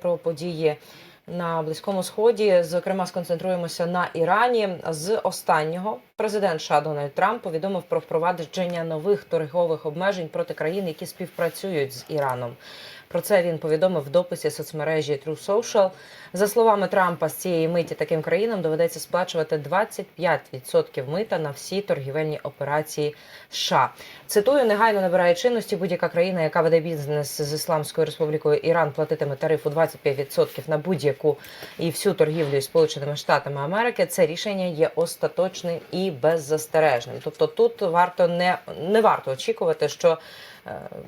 про події на близькому сході. Зокрема, сконцентруємося на Ірані. З останнього президент США Дональд Трамп повідомив про впровадження нових торгових обмежень проти країн, які співпрацюють з Іраном. Про це він повідомив в дописі соцмережі True Social. За словами Трампа, з цієї миті таким країнам доведеться сплачувати 25% мита на всі торгівельні операції США. Цитую, негайно набирає чинності будь-яка країна, яка веде бізнес з Ісламською Республікою Іран, платитиме тариф у 25% на будь-яку і всю торгівлю Сполученими Штатами Америки. Це рішення є остаточним і беззастережним. Тобто, тут варто не, не варто очікувати, що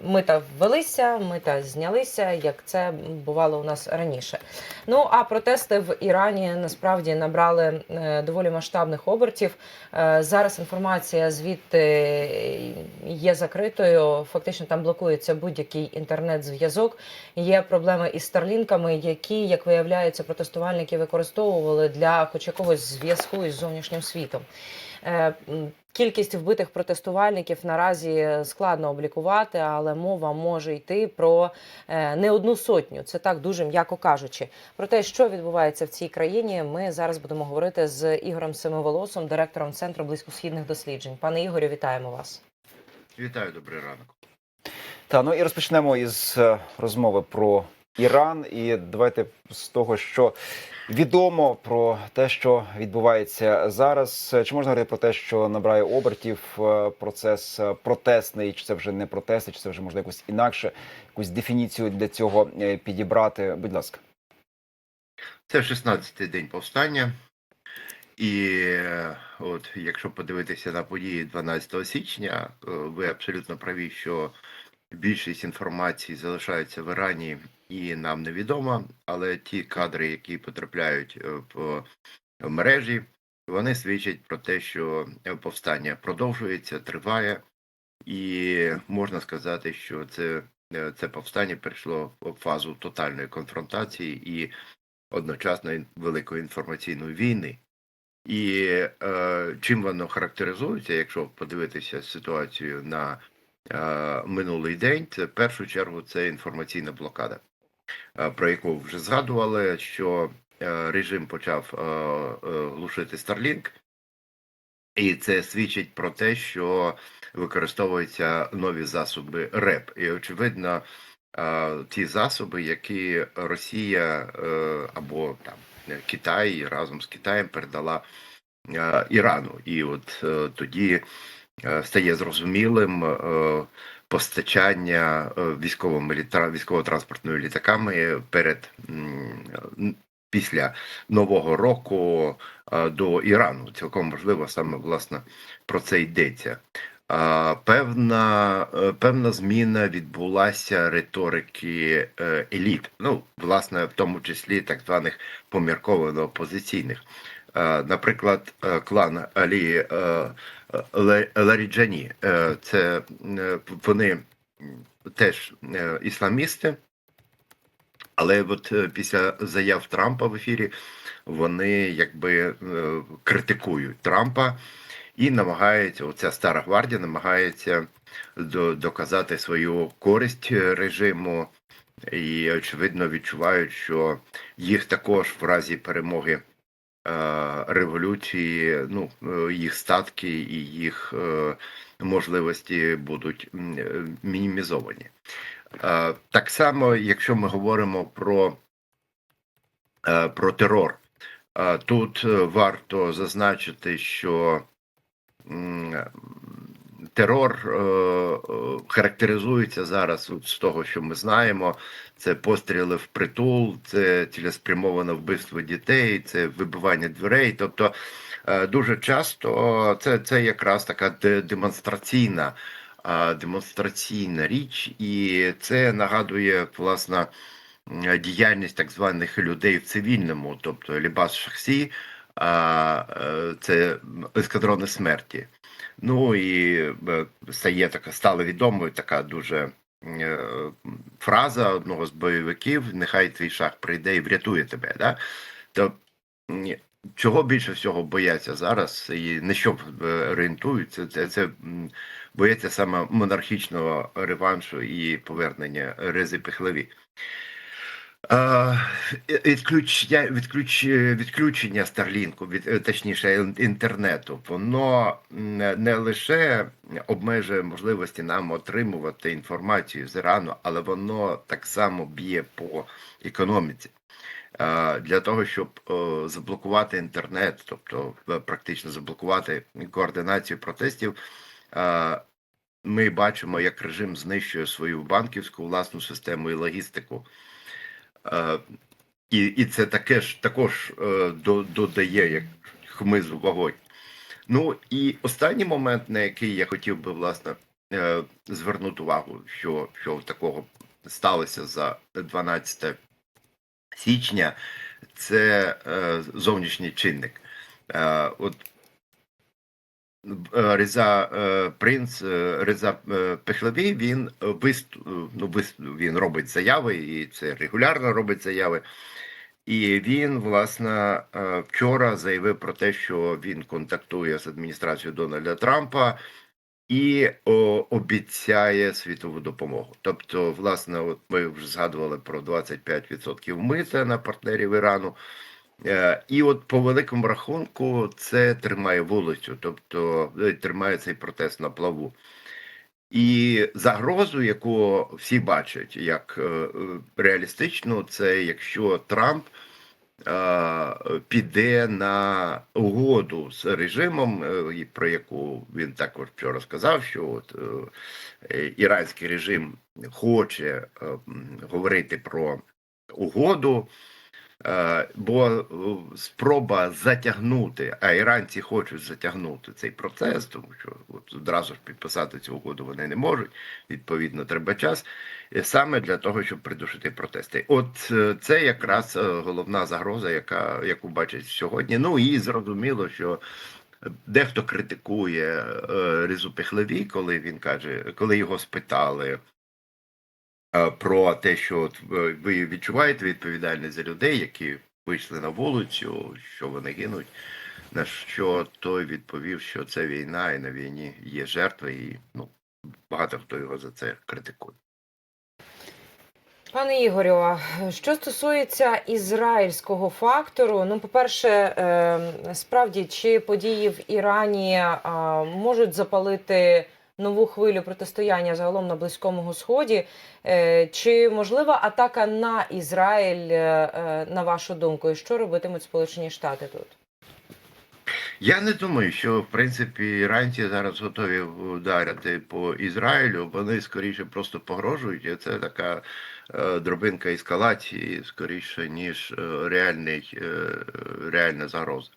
мита ввелися, мита знялися, як це бувало у нас раніше. Ну а протести в Ірані насправді набрали е, доволі масштабних обертів. Е, Зараз інформація звідти є закритою. Фактично там блокується будь-який інтернет-зв'язок. Є проблеми із старлінками, які, як виявляється, протестувальники використовували для хоч якогось зв'язку із зовнішнім світом. Е, Кількість вбитих протестувальників наразі складно облікувати, але мова може йти про е, не одну сотню. Це так дуже м'яко кажучи. Про те, що відбувається в цій країні, ми зараз будемо говорити з Ігорем Семиволосом, директором центру близькосхідних досліджень. Пане Ігорю, вітаємо вас. Вітаю, добрий ранок. Та ну і розпочнемо із е, розмови про Іран. І давайте з того, що відомо про те, що відбувається зараз. Чи можна говорити про те, що набирає обертів е, процес е, протестний, чи це вже не протести, чи це вже можна якось інакше, якусь дефініцію для цього е, підібрати? Будь ласка. Це 16-й день повстання. І от якщо подивитися на події 12 січня, ви абсолютно праві, що більшість інформації залишається в Ірані і нам невідома, але ті кадри, які потрапляють е, в мережі, вони свідчать про те, що повстання продовжується, триває, і можна сказати, що це, е, це повстання перейшло в фазу тотальної конфронтації і одночасно великої інформаційної війни. І е, чим воно характеризується, якщо подивитися ситуацію на минулий день, це в першу чергу це інформаційна блокада, про яку вже згадували, що е, режим почав е, е, глушити Starlink, і це свідчить про те, що використовуються нові засоби РЕП. І очевидно, ті засоби, які Росія або там Китай разом з Китаєм передала Ірану. І от тоді стає зрозумілим е, постачання е, військово-транспортними літаками перед після нового року е, до Ірану. Цілком можливо, саме власне про це йдеться. Певна, е, певна зміна відбулася риторики е, еліт. Ну, власне, в тому числі так званих помірковано опозиційних. Е, Наприклад, е, клан Алі е, е, Це е, вони теж е, ісламісти, але от після заяв Трампа в ефірі вони якби критикують Трампа і намагаються, оця стара гвардія намагається доказати свою користь режиму, і очевидно відчувають, що їх також в разі перемоги революції, ну е, їх статки і їх е, можливості будуть е, мінімізовані. Е, Так само, якщо ми говоримо про, е, про терор, е, тут е, варто зазначити, що терор е, е, характеризується зараз от з того, що ми знаємо. Це постріли в притул, це цілеспрямоване вбивство дітей, це вибивання дверей. Тобто е, дуже часто це, це якраз така демонстраційна, е, демонстраційна річ, і це нагадує власне діяльність так званих людей в цивільному, тобто Лібас Шахсі, а, е, це ескадрони смерті. Ну і е, стає така стала відомою така дуже е, фраза одного з бойовиків: нехай твій шах прийде і врятує тебе. Да? То чого більше всього бояться зараз, і на що е, орієнтуються, це, це бояться саме монархічного реваншу і повернення Рези Пехлеві. Е, Відключення, відключ, відключення Старлінку, від, е, точніше інтернету, воно не лише обмежує можливості нам отримувати інформацію з Ірану, але воно так само б'є по економіці. Е, Для того, щоб е, заблокувати інтернет, тобто е, практично заблокувати координацію протестів, е, ми бачимо, як режим знищує свою банківську власну систему і логістику. І, і це таке ж також е, до- додає як хмиз вогонь. Ну і останній момент, на який я хотів би власне е, звернути увагу, що, що такого сталося за 12 січня, це е, зовнішній чинник. От Реза е, принц е, Реза е, він е, вист, е, ну, вист, він робить заяви, і це регулярно робить заяви. І він, власне, е, вчора заявив про те, що він контактує з адміністрацією Дональда Трампа і обіцяє світову допомогу. Тобто, власне, от ми вже згадували про 25% мита на партнерів Ірану. Е, І от по великому рахунку це тримає вулицю, тобто е, тримає цей протест на плаву. І загрозу, яку всі бачать як е, реалістичну, це якщо Трамп піде на угоду з режимом, про яку він також вчора сказав, що от іранський режим хоче говорити про угоду. Е, Бо е, спроба затягнути, а іранці хочуть затягнути цей процес, тому що от одразу ж підписати цю угоду вони не можуть. Відповідно, треба час е, саме для того, щоб придушити протести. От це якраз головна загроза, яка яку бачать сьогодні. Ну і зрозуміло, що дехто критикує Ризу Пехлеві, коли він каже, коли його спитали. Е, Про те, що от е, ви відчуваєте відповідальність за людей, які вийшли на вулицю, що вони гинуть. На що той відповів, що це війна, і на війні є жертви, і ну багато хто його за це критикує. Пане Ігорю, що стосується ізраїльського фактору, ну, по-перше, е, справді, чи події в Ірані можуть запалити нову хвилю протистояння загалом на Близькому Сході? Е, Чи можлива атака на Ізраїль, е, е, на вашу думку, і що робитимуть Сполучені Штати тут? Я не думаю, що в принципі іранці зараз готові вдарити по Ізраїлю. Вони скоріше просто погрожують. І це така дробинка ескалації, скоріше, ніж реальний, реальна загроза.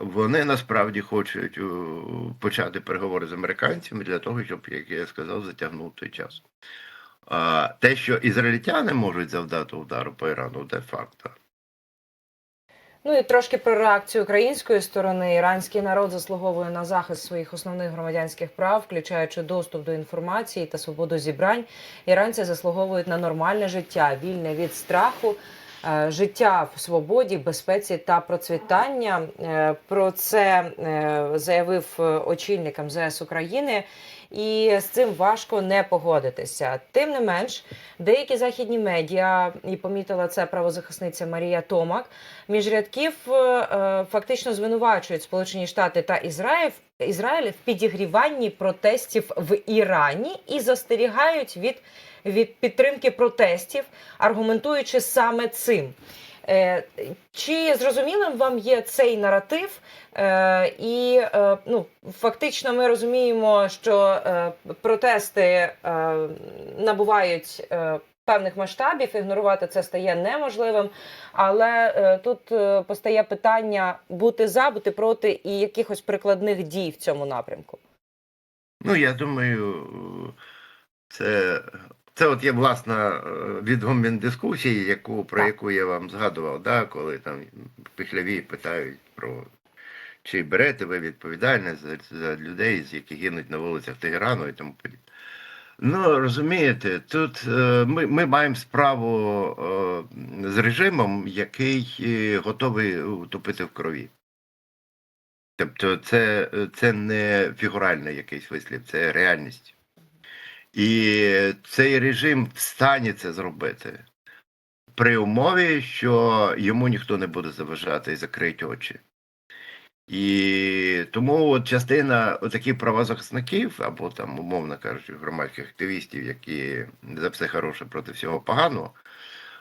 Вони насправді хочуть е, почати переговори з американцями для того, щоб, як я сказав, затягнути час. Те, що ізраїльтяни можуть завдати удару по Ірану, де факт. Ну і трошки про реакцію української сторони. Іранський народ заслуговує на захист своїх основних громадянських прав, включаючи доступ до інформації та свободу зібрань. Іранці заслуговують на нормальне життя, вільне від страху. Е, Життя в свободі, безпеці та процвітання. Е, про це е, заявив очільник МЗС України, і з цим важко не погодитися. Тим не менш, деякі західні медіа, і помітила це правозахисниця Марія Томак, між рядків е, фактично звинувачують Сполучені Штати та Ізраїль, Ізраїль в підігріванні протестів в Ірані і застерігають від, від підтримки протестів, аргументуючи саме цим. Е, Чи зрозумілим вам є цей наратив? Е, І е, ну, фактично ми розуміємо, що протести набувають певних масштабів, ігнорувати це стає неможливим. Але тут постає питання бути за, бути проти і якихось прикладних дій в цьому напрямку. Ну, я думаю, це, це от є власна е, відгомін дискусії, яку, про яку я вам згадував, да, коли там пихляві питають про чи берете ви відповідальність за, за людей, які гинуть на вулицях Тегерану і тому подібне. Ну, розумієте, тут е, ми, ми маємо справу е, з режимом, який готовий утопити в крові. Тобто це, це не фігуральний якийсь вислів, це реальність. І цей режим встані це зробити. при умові, що йому ніхто не буде заважати і закрити очі. І тому от частина таких правозахисників, або там, умовно кажучи, громадських активістів, які за все хороше проти всього поганого,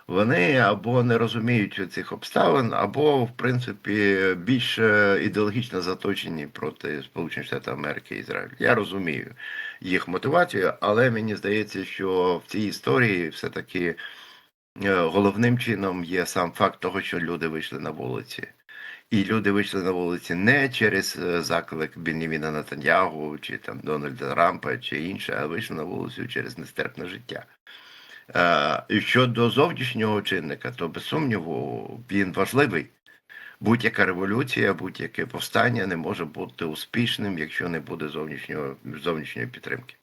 вони або не розуміють цих обставин, або, в принципі, більш е, ідеологічно заточені проти Сполучених Штатів Америки і Ізраїлю. Я розумію їх мотивацію, але мені здається, що в цій історії все-таки е, головним чином є сам факт того, що люди вийшли на вулиці. І люди вийшли на вулиці не через е, заклик Беніміна Натаньягу чи там Дональда Трампа чи інше, а вийшли на вулицю через нестерпне життя. Е, І щодо зовнішнього чинника, то без сумніву він важливий. Будь-яка революція, будь-яке повстання не може бути успішним, якщо не буде зовнішнього, зовнішньої підтримки.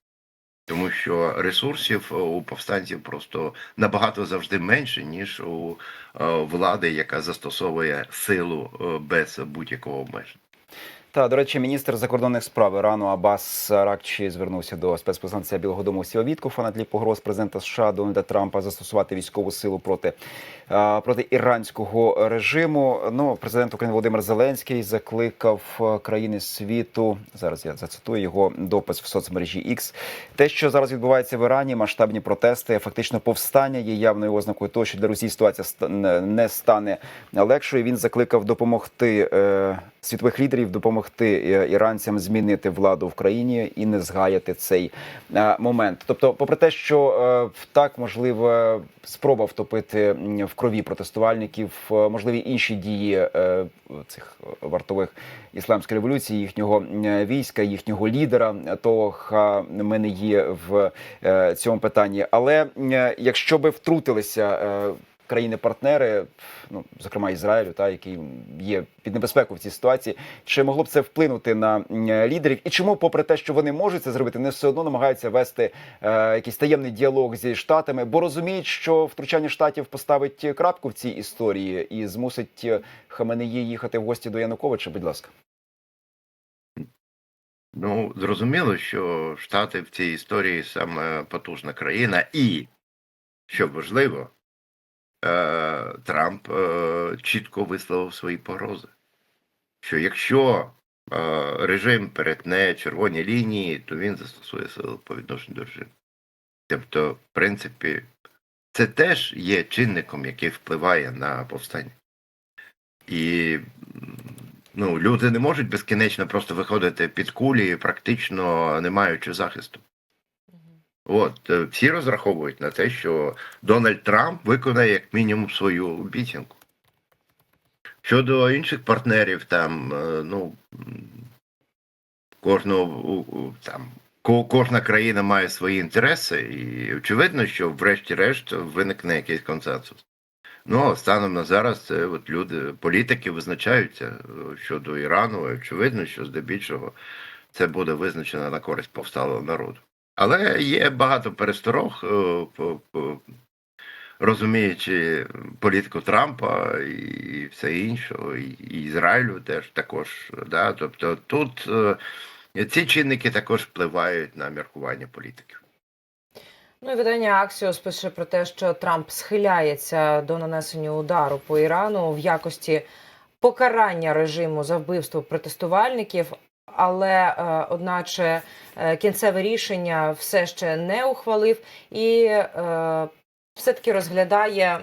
Тому що ресурсів у повстанців просто набагато завжди менше, ніж у е, влади, яка застосовує силу е, без будь-якого обмеження. Та до речі, міністр закордонних справ Ірану Аббас Аракчі звернувся до спецпосланця Білого Дому Сіва Віткофа на тлі погроз президента США Дональда Трампа застосувати військову силу проти, проти іранського режиму. Ну, президент України Володимир Зеленський закликав країни світу. Зараз я зацитую його допис в соцмережі X. Те, що зараз відбувається в Ірані, масштабні протести, фактично повстання є явною ознакою того, що для Росії ситуація не стане легшою. Він закликав допомогти е, світових лідерів, допомогти е, іранцям змінити владу в країні і не згаяти цей е, момент. Тобто, попри те, що е, так можливо спроба втопити в крові протестувальників, можливі інші дії цих вартових ісламської революції, їхнього війська, їхнього лідера, того Хаменеї в е, цьому питанні. Але якщо би втрутилися. Е, Країни-партнери, ну зокрема Ізраїлю, та який є під небезпекою в цій ситуації, чи могло б це вплинути на лідерів? І чому, попри те, що вони можуть це зробити, не все одно намагаються вести е, якийсь таємний діалог зі штатами, бо розуміють, що втручання штатів поставить крапку в цій історії і змусить е, Хаменеї їхати в гості до Януковича. Будь ласка. Ну, зрозуміло, що Штати в цій історії саме потужна країна, і, що важливо, е, Трамп е, чітко висловив свої погрози. Що якщо е, режим перетне червоні лінії, то він застосує силу по відношенню до режиму. Тобто, в принципі, це теж є чинником, який впливає на повстання. І ну, люди не можуть безкінечно просто виходити під кулі, практично не маючи захисту. От е, всі розраховують на те, що Дональд Трамп виконає як мінімум свою обіцянку. Щодо інших партнерів, там, е, ну кожного там. Кожна країна має свої інтереси, і очевидно, що врешті-решт виникне якийсь консенсус. Ну, а станом на зараз це от люди, політики визначаються е, щодо Ірану. Очевидно, що здебільшого це буде визначено на користь повсталого народу. Але є багато пересторог, е, розуміючи політику Трампа і все інше, і Ізраїлю теж також. Да? Тобто тут е, ці чинники також впливають на міркування політиків. Ну і видання Axios пише про те, що Трамп схиляється до нанесення удару по Ірану в якості покарання режиму за вбивство протестувальників. Але е, одначе е, кінцеве рішення все ще не ухвалив і е, все-таки розглядає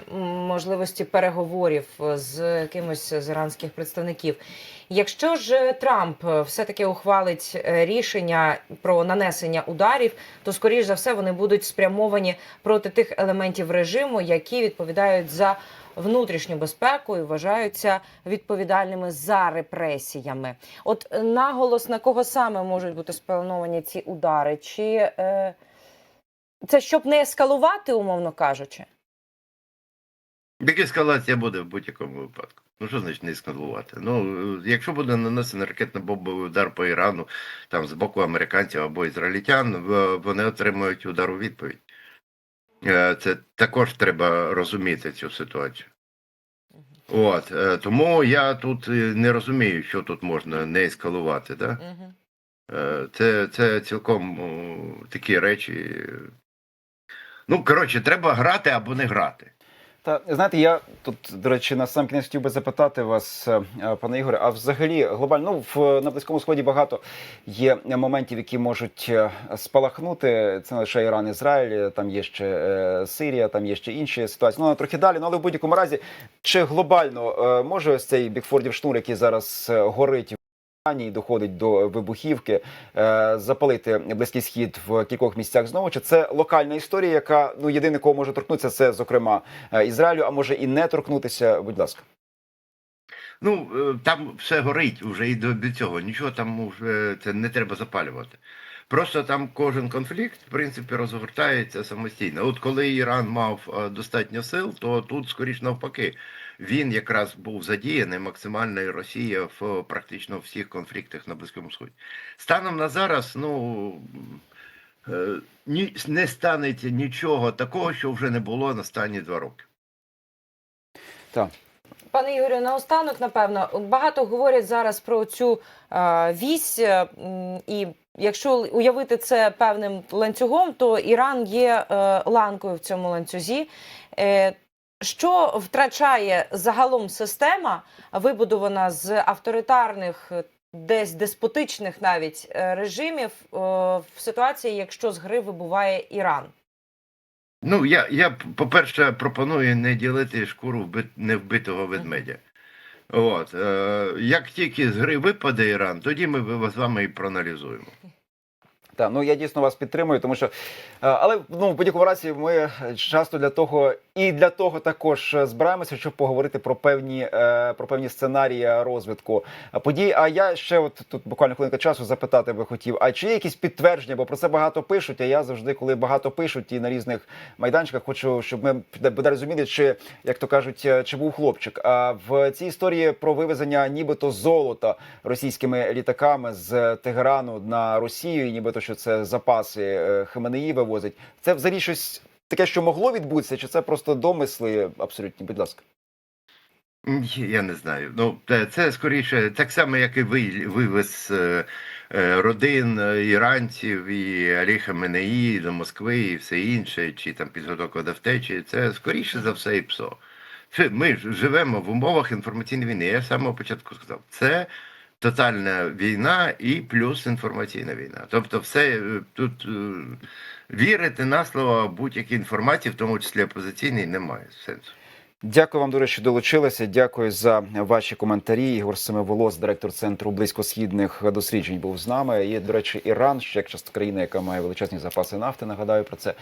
можливості переговорів з кимось з іранських представників. Якщо ж Трамп е, все-таки ухвалить рішення про нанесення ударів, то скоріш за все вони будуть спрямовані проти тих елементів режиму, які відповідають за внутрішню безпеку і вважаються відповідальними за репресіями. От наголос на кого саме можуть бути сплановані ці удари? Чи е, це щоб не ескалувати, умовно кажучи? Так ескалація буде в будь-якому випадку. Ну що значить не ескалувати? Ну, якщо буде нанесений ракетно-бомбовий удар по Ірану там з боку американців або ізраїльтян, вони отримують удар у відповідь. Е, Це також треба розуміти цю ситуацію. От е, тому я тут е, не розумію, що тут можна не ескалувати. Да? Це, це цілком такі речі. Ну, коротше, треба грати або не грати. Та знаєте, я тут, до речі, на сам кінець хотів би запитати вас, е, е, пане Ігоре, а взагалі глобально ну, в на близькому сході багато є моментів, які можуть е, спалахнути. Це не лише Іран, Ізраїль, там є ще е, Сирія, там є ще інші ситуації. Ну трохи далі. Ну але в будь-якому разі, чи глобально е, може ось цей Бікфордів шнур, який зараз горить і доходить до вибухівки, е, запалити близький схід в кількох місцях знову. Чи це локальна історія, яка ну єдине, кого може торкнутися, це зокрема е, Ізраїлю, а може і не торкнутися? Будь ласка. Ну, е, там все горить вже і до, до цього. Нічого там вже це не треба запалювати. Просто там кожен конфлікт, в принципі, розгортається самостійно. От коли Іран мав достатньо сил, то тут, скоріш навпаки, він якраз був задіяний максимально Росія в е, практично всіх конфліктах на Близькому Сході. Станом на зараз, ну. е, Ні, не станеться нічого такого, що вже не було на останні два роки. Так. Пане Ігорю, наостанок, напевно, багато говорять зараз про цю е, вісь, е, і якщо уявити це певним ланцюгом, то Іран є е, ланкою в цьому ланцюзі. Е, що втрачає загалом система, вибудована з авторитарних, десь деспотичних навіть е, режимів, е, в ситуації, якщо з гри вибуває Іран? Ну, я, я по-перше, пропоную не ділити шкуру вбит, невбитого ведмедя. От, е, як тільки з гри випаде Іран, тоді ми з вами і проаналізуємо. Так, ну я дійсно вас підтримую, тому що е, але ну в будь-якому разі ми часто для того і для того також е, збираємося, щоб поговорити про певні е, про певні сценарії розвитку подій. А я ще от тут буквально хвилинка часу запитати би хотів: а чи є якісь підтвердження? Бо про це багато пишуть. А я завжди, коли багато пишуть і на різних майданчиках, хочу, щоб ми буде розуміли, чи як то кажуть, чи був хлопчик. А в цій історії про вивезення нібито золота російськими літаками з Тегерану на Росію, і нібито що це запаси е, Хеменеї вивозять. Це взагалі щось таке, що могло відбутися, чи це просто домисли абсолютні? Будь ласка. Я не знаю. Ну, це скоріше так само, як і вивез е, е, родин іранців і Алі Хаменеї до Москви і все інше, чи там підготовка до втечі. Це скоріше за все і ПСО. Ми живемо в умовах інформаційної війни. Я з самого початку сказав, це тотальна війна і плюс інформаційна війна. Тобто, все е, тут е, вірити на слово будь-якій інформації, в тому числі опозиційній, немає сенсу. Дякую вам, до речі, долучилися. Дякую за ваші коментарі. Ігор Семиволос, директор центру близькосхідних досліджень, був з нами. І, до речі, Іран, ще як часто країна, яка має величезні запаси нафти. Нагадаю про це.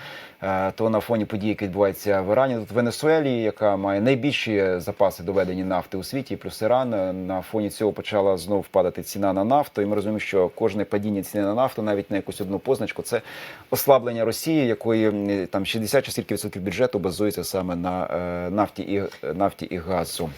Е, То на фоні подій, які відбуваються в Ірані, тут Венесуелі, яка має найбільші запаси доведені нафти у світі, плюс Іран. е, На фоні цього почала знову впадати ціна на нафту. І ми розуміємо, що кожне падіння ціни на нафту, навіть на якусь одну позначку, це ослаблення Росії, якої там 60 чи скільки відсотків бюджету базується саме на е, нафті і нафті і газу.